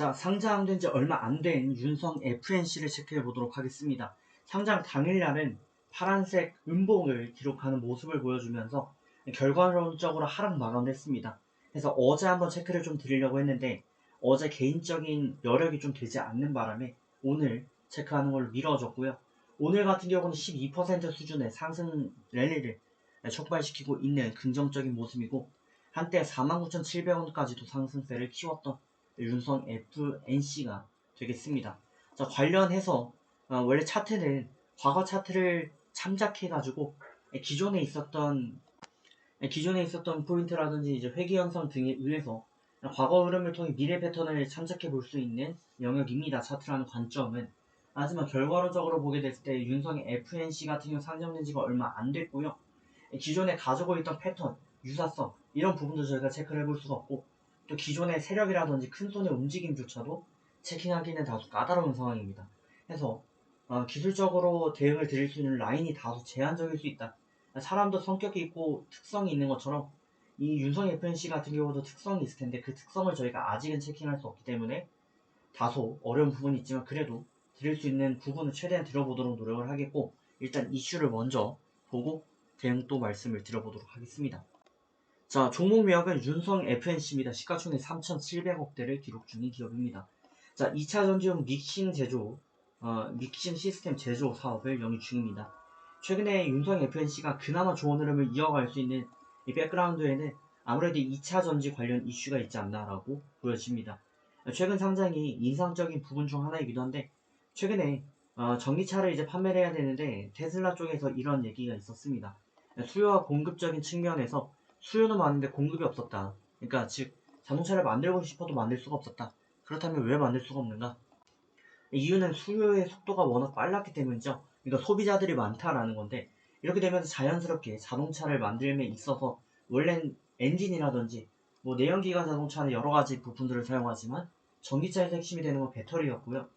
자, 상장된 지 얼마 안 된 윤성 FNC를 체크해 보도록 하겠습니다. 상장 당일날은 파란색 음봉을 기록하는 모습을 보여주면서 결과론적으로 하락 마감했습니다. 그래서 어제 한번 체크를 좀 드리려고 했는데 어제 개인적인 여력이 좀 되지 않는 바람에 오늘 체크하는 걸로 미뤄졌고요. 오늘 같은 경우는 12% 수준의 상승 랠리를 촉발시키고 있는 긍정적인 모습이고 한때 49,700원까지도 상승세를 키웠던 윤성 FNC가 되겠습니다. 자, 관련해서 어, 원래 차트는 과거 차트를 참작해 가지고 기존에 있었던 기존에 있었던 포인트라든지 이제 회귀 현상 등에 의해서 과거 흐름을 통해 미래 패턴을 참작해 볼 수 있는 영역입니다. 차트라는 관점은 하지만 결과론적으로 보게 됐을 때 윤성의 FNC 같은 경우 상장된 지가 얼마 안 됐고요. 기존에 가지고 있던 패턴, 유사성 이런 부분도 저희가 체크를 해볼 수가 없고 또 기존의 세력이라든지 큰 손의 움직임조차도 체킹하기는 다소 까다로운 상황입니다. 그래서 어, 기술적으로 대응을 드릴 수 있는 라인이 다소 제한적일 수 있다. 사람도 성격이 있고 특성이 있는 것처럼 이 윤성 FNC 같은 경우도 특성이 있을 텐데 그 특성을 저희가 아직은 체킹할 수 없기 때문에 다소 어려운 부분이 있지만 그래도 드릴 수 있는 부분을 최대한 들어보도록 노력을 하겠고 일단 이슈를 먼저 보고 대응 또 말씀을 드려보도록 하겠습니다. 자, 종목 명은 윤성 FNC입니다. 시가총액 3,700억대를 기록 중인 기업입니다. 자, 2차 전지용 믹싱 제조, 어, 믹싱 시스템 제조 사업을 영위 중입니다. 최근에 윤성 FNC가 그나마 좋은 흐름을 이어갈 수 있는 이 백그라운드에는 아무래도 2차 전지 관련 이슈가 있지 않나라고 보여집니다. 최근 상장이 인상적인 부분 중 하나이기도 한데 최근에 어, 전기차를 이제 판매를 해야 되는데 테슬라 쪽에서 이런 얘기가 있었습니다. 수요와 공급적인 측면에서 수요는 많은데 공급이 없었다. 그러니까 즉 자동차를 만들고 싶어도 만들 수가 없었다. 그렇다면 왜 만들 수가 없는가? 이유는 수요의 속도가 워낙 빨랐기 때문이죠. 그러니까 소비자들이 많다라는 건데 이렇게 되면서 자연스럽게 자동차를 만들면 있어서 원래는 엔진이라든지 뭐 내연기관 자동차는 여러 가지 부품들을 사용하지만 전기차에서 핵심이 되는 건 배터리였고요.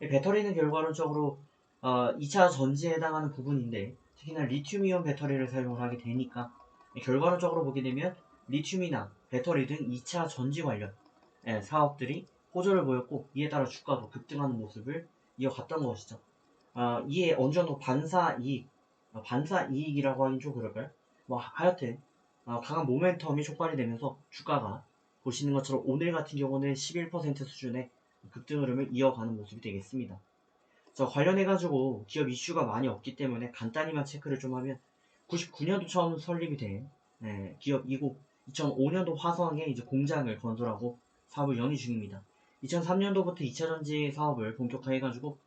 배터리는 결과론적으로 어, 2차 전지에 해당하는 부분인데 특히나 리튬이온 배터리를 사용을 하게 되니까 결과론적으로 보게 되면 리튬이나 배터리 등 2차 전지 관련 예, 사업들이 호조를 보였고 이에 따라 주가도 급등하는 모습을 이어갔던 것이죠. 어, 이에 어느 정도 반사 이익, 어, 반사 이익이라고 하긴 좀 그럴까요? 뭐 하여튼 어, 강한 모멘텀이 촉발이 되면서 주가가 보시는 것처럼 오늘 같은 경우는 11% 수준의 급등 흐름을 이어가는 모습이 되겠습니다. 자, 관련해가지고 기업 이슈가 많이 없기 때문에 간단히만 체크를 좀 하면 99년도 처음 설립이 된 네, 기업 이고 2005년도 화성에 이제 공장을 건설하고 사업을 영위 중입니다. 2003년도부터 2차전지 사업을 본격화해가지고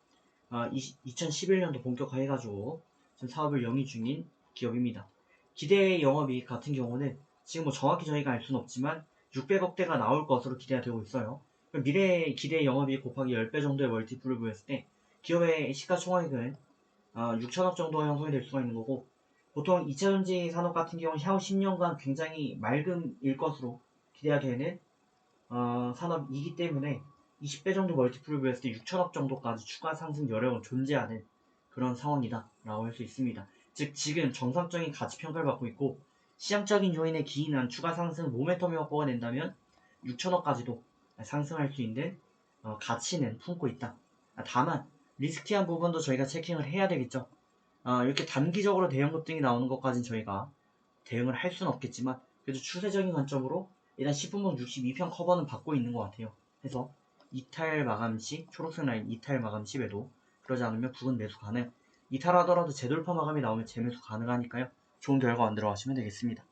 아, 2011년도 본격화해가지고 지금 사업을 영위 중인 기업입니다. 기대 영업이익 같은 경우는 지금 뭐 정확히 저희가 알 수는 없지만 600억대가 나올 것으로 기대가 되고 있어요. 미래 기대 영업이익 곱하기 10배 정도의 멀티플을 보였을 때 기업의 시가총액은 6천억 정도 형성이 될 수가 있는 거고 보통 2차전지 산업 같은 경우는 향후 10년간 굉장히 맑음일 것으로 기대가 되는 어, 산업이기 때문에 20배 정도 멀티플을 보였을 때 6천억 정도까지 추가 상승 여력은 존재하는 그런 상황이다 라고 할 수 있습니다. 즉 지금 정상적인 가치 평가를 받고 있고 시장적인 요인에 기인한 추가 상승 모멘텀이 확보가 된다면 6천억까지도 상승할 수 있는 어, 가치는 품고 있다. 다만 리스키한 부분도 저희가 체킹을 해야 되겠죠. 어, 이렇게 단기적으로 대형 급등이 나오는 것까지는 저희가 대응을 할 수는 없겠지만 그래도 추세적인 관점으로 일단 10분봉 62편 커버는 받고 있는 것 같아요. 그래서 이탈 마감 시 초록색 라인 이탈 마감 시 매도 그러지 않으면 부분 매수 가능 이탈하더라도 재돌파 마감이 나오면 재매수 가능하니까요. 좋은 결과 만들어 가시면 되겠습니다.